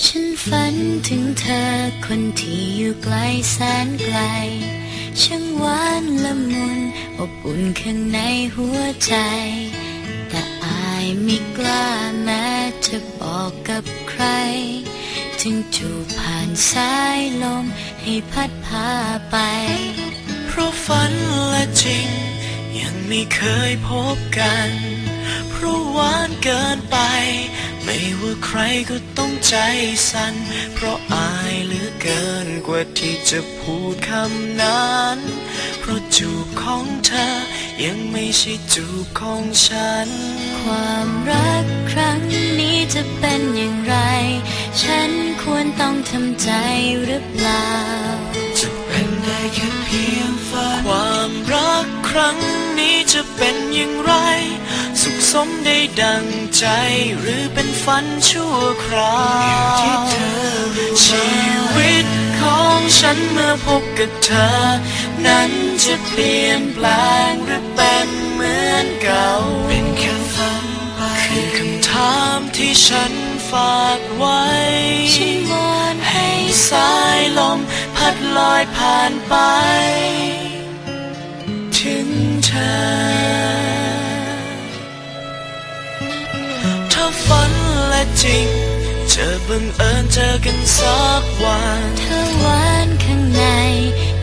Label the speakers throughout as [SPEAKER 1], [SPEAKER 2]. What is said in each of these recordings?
[SPEAKER 1] ฉันฝันถึงเธอคนที่อยู่ไกลแสนไกล ช่างหวานละมุนอบอุ่นข้างในหัวใจ แต่อายไม่กล้าแม้จะบอกกับใคร ถึงจูบผ่านสายลมให้พัดพาไป
[SPEAKER 2] เพราะฝันและจริง ยังไม่เคยพบกัน เพราะหวานเกินไป ไม่ว่าใครก็ต้องใจสั่น เพราะอายเหลือเกินกว่าที่จะพูดคำนั้น เพราะจูบของเธอ ยังไม่ใช่จูบของฉัน
[SPEAKER 1] ความรักครั้งนี้จะเป็นอย่างไร ฉันควรต้องทำใจหรือเปล่า จะ
[SPEAKER 3] เป็นได้แค่เพียงฝั
[SPEAKER 2] น ความรักครั้งนี้จะเป็นอย่างไร สมได้ดังใจหรือเป็นฝันชั่วคราวชีวิตของฉันเมื่อพบกับเธอ นั้นจะเปลี่ยนแปลงหรือเป็นเหมือนเก่า เป็นแค
[SPEAKER 3] ่ฝันไป
[SPEAKER 2] คือคำถามที่ฉันฝากไว้ฉันว
[SPEAKER 1] อนให้
[SPEAKER 2] สายลมพัดลอยผ่านไป ถึงเธอ จริงจะบังเอิญเจอกันสักวันเธ
[SPEAKER 1] อหวานข้างใน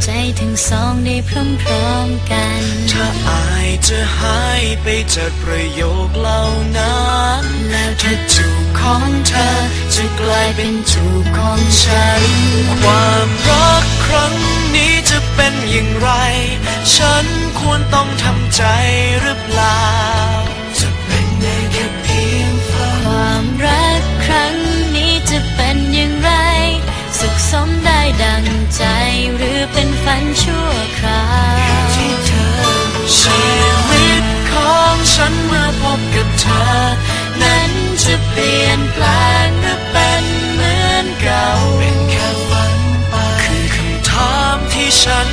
[SPEAKER 1] ใจทั้งสองได้พร้อมๆกันถ้า
[SPEAKER 2] อายจะหายไปจากประโยคเหล่านั้นแล้วเธถ้าอจูบของเธอ จะกลายเป็น
[SPEAKER 1] จูบของฉัน คว
[SPEAKER 2] ามรักครั้งนี้จะเป็นอย่างไร ฉันควรต้องทำใจหรือเปล่า
[SPEAKER 1] ชั่วคราวที่เธอ
[SPEAKER 2] ชีวิตของฉันเมื่อพบกับเธอ
[SPEAKER 1] นั้นจะเปลี่ยนแปลงหรือเป็นเหมือนเก่าเป็นแค่
[SPEAKER 3] ฝันไป
[SPEAKER 2] คือคำถามที่ฉัน